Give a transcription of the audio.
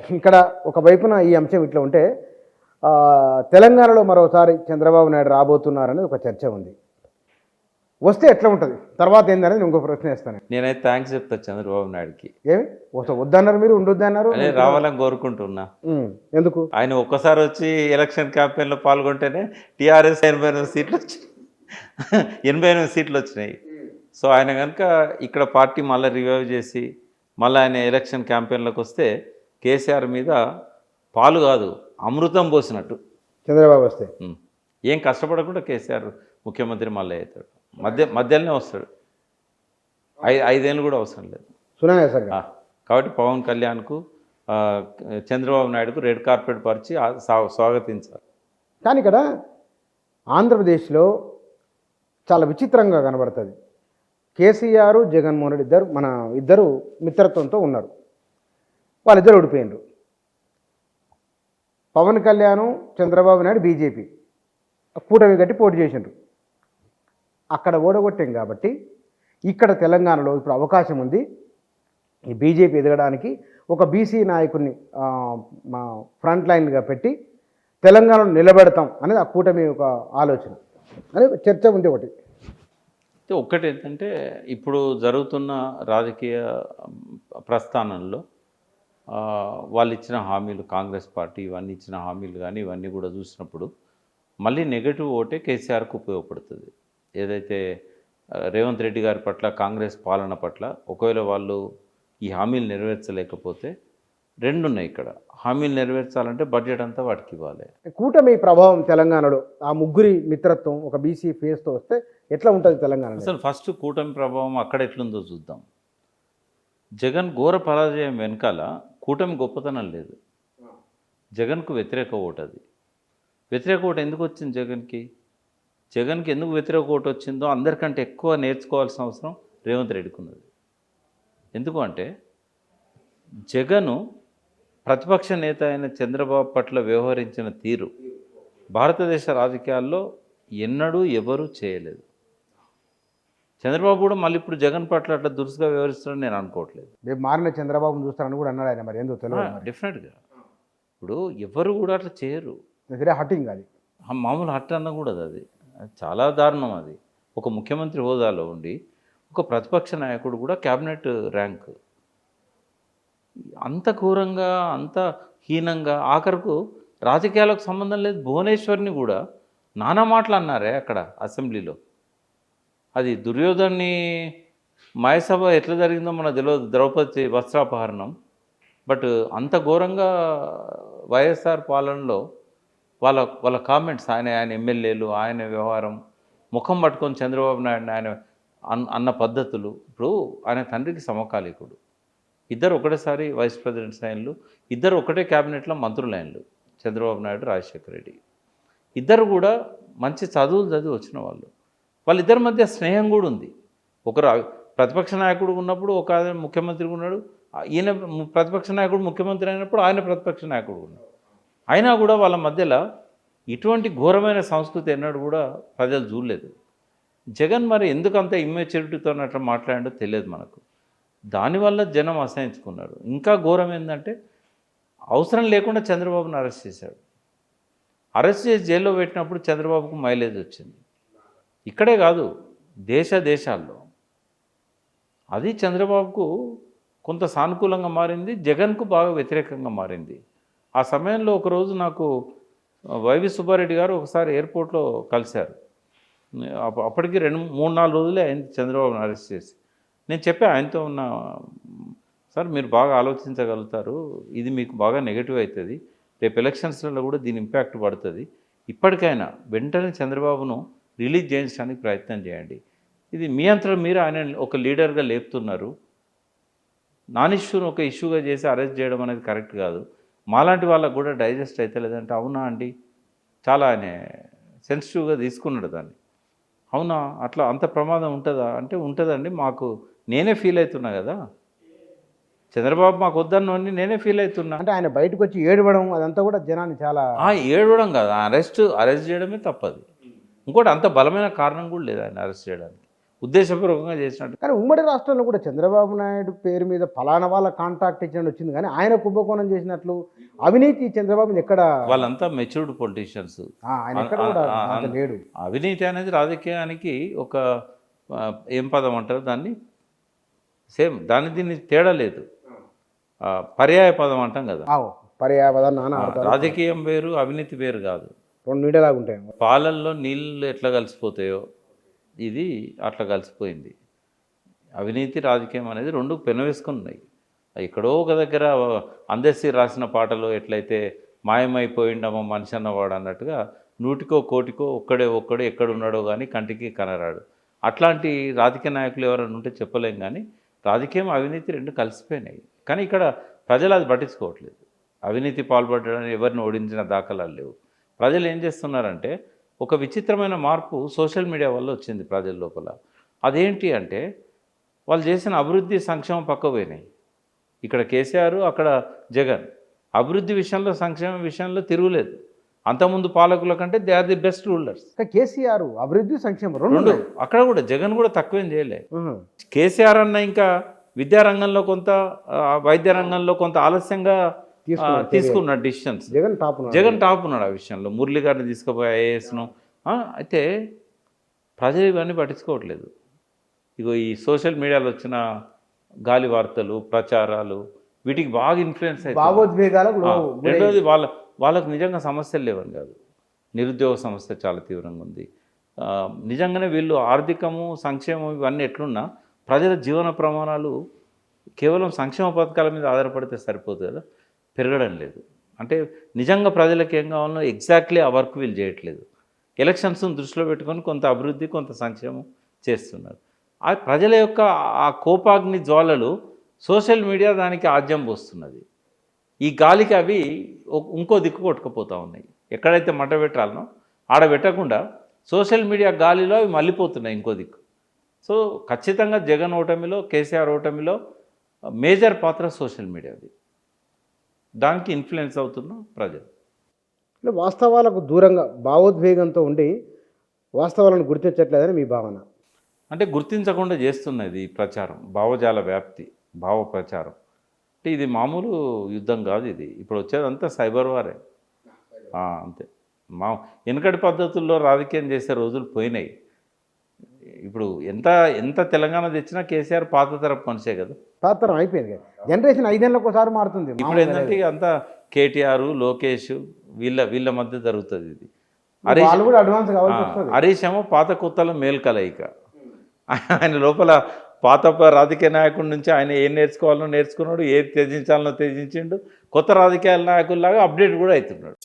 ఇక్కడ ఒక వైపున ఈ అంశం ఇట్లా ఉంటే తెలంగాణలో మరోసారి చంద్రబాబు నాయుడు రాబోతున్నారనేది ఒక చర్చ ఉంది. వస్తే ఎట్లా ఉంటుంది? తర్వాత ఏందనేది నేను ఇంకో ప్రశ్న వేస్తాను. నేనైతే థ్యాంక్స్ చెప్తా చంద్రబాబు నాయుడుకి. ఏమి? వస్తా వద్దన్నారు మీరు ఉండొద్దన్నారు అదే రావాలని కోరుకుంటున్నా. ఎందుకు? ఆయన ఒక్కసారి వచ్చి ఎలక్షన్ క్యాంపెయిన్లో పాల్గొంటేనే టీఆర్ఎస్ ఎనభై ఎనిమిది సీట్లు వచ్చి ఎనభై ఎనిమిది సీట్లు వచ్చినాయి. సో ఆయన కనుక ఇక్కడ పార్టీ మళ్ళీ రివైవ్ చేసి మళ్ళీ ఆయన ఎలక్షన్ క్యాంపెయిన్లోకి వస్తే కేసీఆర్ మీద పాలు కాదు అమృతం పోసినట్టు. చంద్రబాబు వస్తే. ఏం కష్టపడకుండా కేసీఆర్ ముఖ్యమంత్రి మళ్ళీ అవుతాడు. మధ్య మధ్యలోనే వస్తాడు. ఐ ఐదేళ్ళు కూడా అవసరం లేదు. కాబట్టి పవన్ కళ్యాణ్కు చంద్రబాబు నాయుడుకు రెడ్ కార్పెట్ పరిచి స్వాగతించాలి. కానీ ఇక్కడ ఆంధ్రప్రదేశ్లో చాలా విచిత్రంగా కనబడుతుంది. కేసీఆర్ జగన్మోహన్ రెడ్డి ఇద్దరు మన ఇద్దరు మిత్రత్వంతో ఉన్నారు. వాళ్ళిద్దరు ఓడిపోయినారు. పవన్ కళ్యాణ్ చంద్రబాబు నాయుడు బీజేపీ. కూటమి కట్టి పోటీ చేసిండ్రు. అక్కడ ఓడగొట్టాం కాబట్టి ఇక్కడ తెలంగాణలో ఇప్పుడు అవకాశం ఉంది. ఈ బీజేపీ ఎదగడానికి ఒక బీసీ నాయకుడిని మా ఫ్రంట్ లైన్గా పెట్టి తెలంగాణలో నిలబెడతాం అనేది ఆ కూటమి ఒక ఆలోచన. అని చర్చ ఉంది ఒకటి. ఒక్కటి ఏంటంటే ఇప్పుడు జరుగుతున్న రాజకీయ ప్రస్థానంలో వాళ్ళు ఇచ్చిన హామీలు కాంగ్రెస్ పార్టీ ఇవన్నీ ఇచ్చిన హామీలు కానీ ఇవన్నీ కూడా చూసినప్పుడు మళ్ళీ నెగటివ్ ఓటే కేసీఆర్కు ఉపయోగపడుతుంది. ఏదైతే రేవంత్ రెడ్డి గారి పట్ల కాంగ్రెస్ పాలన పట్ల ఒకవేళ వాళ్ళు ఈ హామీలు నెరవేర్చలేకపోతే రెండు ఉన్నాయి ఇక్కడ. హామీలు నెరవేర్చాలంటే బడ్జెట్ అంతా వాటికి ఇవ్వాలి. కూటమి ప్రభావం తెలంగాణలో ఆ ముగ్గురి మిత్రత్వం ఒక బీసీ ఫేస్తో వస్తే ఎట్లా ఉంటుంది తెలంగాణలో అసలు ఫస్ట్ కూటమి ప్రభావం అక్కడ ఎట్లుందో చూద్దాం. జగన్ ఘోర పరాజయం వెనకాల కూటమి గొప్పతనం లేదు. జగన్కు వ్యతిరేక ఓటు అది. వ్యతిరేక ఓటు ఎందుకు వచ్చింది జగన్కి? జగన్కి ఎందుకు వ్యతిరేక ఓటు వచ్చిందో అందరికంటే ఎక్కువ నేర్చుకోవాల్సిన అవసరం రేవంత్ రెడ్డికి ఉన్నది ఎందుకు అంటే జగను ప్రతిపక్ష నేత అయిన చంద్రబాబు పట్ల వ్యవహరించిన తీరు. భారతదేశ రాజకీయాల్లో ఎన్నడూ ఎవరూ చేయలేదు. చంద్రబాబు కూడా మళ్ళీ ఇప్పుడు జగన్ పట్ల అట్లా దురుసుగా వ్యవహరిస్తాడని నేను అనుకోవట్లేదు. రేపు మారిన చంద్రబాబును చూస్తారని కూడా అన్నాడు ఆయన మరి ఎందుకు తెలియదు డెఫినెట్గా ఇప్పుడు ఎవరు కూడా అట్లా చేయరు. సరే హట్టింగ్ అది. మామూలు హట్ అన్న కూడా అది. అది చాలా దారుణం అది. ఒక ముఖ్యమంత్రి హోదాలో ఉండి ఒక ప్రతిపక్ష నాయకుడు కూడా క్యాబినెట్ ర్యాంక్. అంత ఘోరంగా అంత హీనంగా ఆఖరకు రాజకీయాలకు సంబంధం లేదు. భువనేశ్వర్ని కూడా నానా మాటలు అన్నారే అక్కడ అసెంబ్లీలో. అది దుర్యోధన్ని మాయసభ ఎట్లా జరిగిందో మన తెలియదు. ద్రౌపది వస్త్రాపహరణం. బట్ అంత ఘోరంగా వైఎస్ఆర్ పాలనలో వాళ్ళ వాళ్ళ కామెంట్స్ ఆయన ఆయన ఎమ్మెల్యేలు ఆయన వ్యవహారం ముఖం పట్టుకొని చంద్రబాబు నాయుడు ఆయన అన్న అన్న పద్ధతులు. ఇప్పుడు ఆయన తండ్రికి సమకాలీకుడు. ఇద్దరు ఒకటేసారి వైస్ ప్రెసిడెంట్స్ అయినలు ఇద్దరు ఒకటే క్యాబినెట్లో మంత్రులు చంద్రబాబు నాయుడు రాజశేఖర రెడ్డి. ఇద్దరు కూడా మంచి చదువులు చదివి వచ్చిన వాళ్ళు. వాళ్ళిద్దరి మధ్య స్నేహం కూడా ఉంది. ఒకరు ప్రతిపక్ష నాయకుడు ఉన్నప్పుడు ఒక ఆయన ముఖ్యమంత్రి ఉన్నాడు. ఈయన ప్రతిపక్ష నాయకుడు ముఖ్యమంత్రి అయినప్పుడు ఆయన ప్రతిపక్ష నాయకుడు ఉన్నాడు. అయినా కూడా వాళ్ళ మధ్యలో ఇటువంటి ఘోరమైన సంస్కృతి ఎన్నడూ కూడా ప్రజలు చూడలేదు. జగన్ మరి ఎందుకు అంత ఇమ్మెచ్యూరిటీతో అట్లా మాట్లాడో తెలియదు మనకు. దానివల్ల జనం అసహించుకున్నారు. ఇంకా ఘోరం ఏంటంటే అవసరం లేకుండా చంద్రబాబును అరెస్ట్ చేశాడు. అరెస్ట్ చేసి జైల్లో పెట్టినప్పుడు చంద్రబాబుకు మైలేజ్ వచ్చింది. ఇక్కడే కాదు దేశ దేశాల్లో. అది చంద్రబాబుకు కొంత సానుకూలంగా మారింది జగన్కు బాగా వ్యతిరేకంగా మారింది. ఆ సమయంలో ఒకరోజు నాకు వైవి సుబ్బారెడ్డి గారు ఒకసారి ఎయిర్పోర్ట్లో కలిశారు. అప్పటికి రెండు మూడు నాలుగు రోజులే అయింది చంద్రబాబును అరెస్ట్ చేసి. నేను చెప్పా ఆయనతో ఉన్న సార్ మీరు బాగా ఆలోచించగలుగుతారు ఇది మీకు బాగా నెగిటివ్ అవుతుంది. రేపు ఎలక్షన్స్లలో కూడా దీని ఇంపాక్ట్ పడుతుంది. ఇప్పటికైనా వెంటనే చంద్రబాబును రిలీజ్ చేయించడానికి ప్రయత్నం చేయండి. ఇది మీ అంతటా మీరు ఆయన ఒక లీడర్గా లేపుతున్నారు. నాన్ ఇష్యూని ఒక ఇష్యూగా చేసి అరెస్ట్ చేయడం అనేది కరెక్ట్ కాదు. మాలాంటి వాళ్ళకు కూడా డైజెస్ట్ అయితే లేదంటే అవునా అండి? చాలా ఆయన సెన్సిటివ్గా తీసుకున్నాడు దాన్ని. అవునా? అట్లా అంత ప్రమాదం ఉంటుందా? అంటే ఉంటుందండి. మాకు నేనే ఫీల్ అవుతున్నా కదా. చంద్రబాబు మాకు వద్దన్నవన్నీ నేనే ఫీల్ అవుతున్నా. అంటే ఆయన బయటకు వచ్చి ఏడవడం అదంతా కూడా జనాన్ని చాలా ఏడవడం కాదు. అరెస్ట్ అరెస్ట్ చేయడమే తప్పదు. ఇంకోటి అంత బలమైన కారణం కూడా లేదు ఆయన అరెస్ట్ చేయడానికి. ఉద్దేశపూర్వకంగా చేసినట్టు. కానీ ఉమ్మడి రాష్ట్రంలో కూడా చంద్రబాబు నాయుడు పేరు మీద ఫలానా వాళ్ళ కాంట్రాక్ట్ ఇచ్చినట్టు వచ్చింది. కానీ ఆయన కుంభకోణం చేసినట్లు అవినీతి చంద్రబాబు ఎక్కడ వాళ్ళంతా మెచ్యూర్డ్ పొలిటీషియన్స్ లేడు. అవినీతి అనేది రాజకీయానికి ఒక ఏం పదం అంటారు దాన్ని? సేమ్ దాని దీన్ని తేడా లేదు. పర్యాయ పదం అంటాం కదా. ఆ, ఆడతారు. రాజకీయం వేరు అవినీతి వేరు కాదు. రెండు నీడలాగా ఉంటాయి పాలల్లో నీళ్ళు ఎట్లా కలిసిపోతాయో ఇది అట్లా కలిసిపోయింది. అవినీతి రాజకీయం అనేది రెండు పెనవేసుకున్నాయి. ఎక్కడో ఒక దగ్గర అందెస్సి రాసిన పాటలో ఎట్లయితే మాయమైపోయిండమో మనిషి అన్నవాడు అన్నట్టుగా నూటికో కోటికో ఒక్కడే ఒక్కడే ఎక్కడున్నాడో కానీ కంటికి కనరాడు. అట్లాంటి రాజకీయ నాయకులు ఎవరైనా ఉంటే చెప్పలేం కానీ రాజకీయం అవినీతి రెండు కలిసిపోయినాయి. కానీ ఇక్కడ ప్రజలు అది పట్టించుకోవట్లేదు. అవినీతి పాల్పడడానికి ఎవరిని ఓడించిన దాఖలాలు లేవు. ప్రజలు ఏం చేస్తున్నారంటే ఒక విచిత్రమైన మార్పు సోషల్ మీడియా వల్ల వచ్చింది ప్రజల లోపల. అదేంటి అంటే వాళ్ళు చేసిన అభివృద్ధి సంక్షేమం పక్క పోయినాయి. ఇక్కడ కేసీఆర్ అక్కడ జగన్. అభివృద్ధి విషయంలో సంక్షేమ విషయంలో తిరుగులేదు. అంతకుముందు పాలకుల కంటే they are the best rulers. KCR అభివృద్ధి సంక్షేమం రెండు. అక్కడ కూడా జగన్ కూడా తక్కువేం చేయలే. కేసీఆర్ అన్న ఇంకా విద్యారంగంలో కొంత వైద్య రంగంలో కొంత ఆలస్యంగా తీసుకున్న డిసిషన్స్ జగన్. టాప్ ఉన్నాడు. జగన్ టాప్ ఉన్నాడు ఆ విషయంలో. మురళి గారిని తీసుకుపోయి ఐఏఎస్ను అయితే ప్రజలు ఇవన్నీ పట్టించుకోవట్లేదు. ఇగో ఈ సోషల్ మీడియాలో వచ్చిన గాలి వార్తలు ప్రచారాలు వీటికి బాగా ఇన్ఫ్లుయెన్స్ అవుతుంది. రెండోది వాళ్ళ వాళ్ళకు నిజంగా సమస్యలు లేవని కాదు. నిరుద్యోగ సమస్య చాలా తీవ్రంగా ఉంది. నిజంగానే వీళ్ళు ఆర్థికము సంక్షేమం ఇవన్నీ ఎట్లున్నా ప్రజల జీవన ప్రమాణాలు కేవలం సంక్షేమ పథకాల మీద ఆధారపడితే సరిపోతుంది కదా. పెరగడం లేదు. అంటే నిజంగా ప్రజలకు ఏం కావాలో ఎగ్జాక్ట్లీ ఆ వర్క్ వీళ్ళు చేయట్లేదు. ఎలక్షన్స్ని దృష్టిలో పెట్టుకొని కొంత అభివృద్ధి కొంత సంక్షేమం చేస్తున్నారు. ఆ ప్రజల యొక్క ఆ కోపాగ్ని జ్వాలలు సోషల్ మీడియా దానికి ఆద్యం పోస్తున్నది. ఈ గాలికి అవి ఇంకో దిక్కు కొట్టుకుపోతూ ఉన్నాయి. ఎక్కడైతే మంట పెట్టాలనో ఆడ పెట్టకుండా సోషల్ మీడియా గాలిలో అవి మళ్ళీపోతున్నాయి ఇంకో దిక్కు. సో ఖచ్చితంగా జగన్ ఓటమిలో కేసీఆర్ ఓటమిలో మేజర్ పాత్ర సోషల్ మీడియాది. దానికి ఇన్ఫ్లుయెన్స్ అవుతున్న ప్రజలు. అంటే వాస్తవాలకు దూరంగా భావోద్వేగంతో ఉండి వాస్తవాలను గుర్తించట్లేదని మీ భావన? అంటే గుర్తించకుండా చేస్తున్నది ఈ ప్రచారం భావజాల వ్యాప్తి భావ ప్రచారం. అంటే ఇది మామూలు యుద్ధం కాదు ఇది. ఇప్పుడు వచ్చేదంతా సైబర్ వారే. అంతే. మా వెనుకటి పద్ధతుల్లో రాజకీయం చేసే రోజులు పోయినాయి. ఇప్పుడు ఎంత ఎంత తెలంగాణ తెచ్చినా కేసీఆర్ పాత తరపు మనిషే కదా. పాత్రం అయిపోయింది కదా. జనరేషన్ ఐదేళ్ళకి ఒకసారి మారుతుంది. ఇప్పుడు ఏంటంటే అంతా కేటీఆర్ లోకేష్ వీళ్ళ వీళ్ళ మధ్య జరుగుతుంది ఇది. హరీష్ అడ్వాన్స్ హరీష్ ఏమో పాత కొత్తల మేలు కలయిక ఆయన లోపల పాత రాజకీయ నాయకుడి నుంచి ఆయన ఏం నేర్చుకోవాలనో నేర్చుకున్నాడు ఏది త్యజించాలనో త్యజించిండు కొత్త రాజకీయ నాయకుల్లాగా అప్డేట్ కూడా అవుతున్నాడు.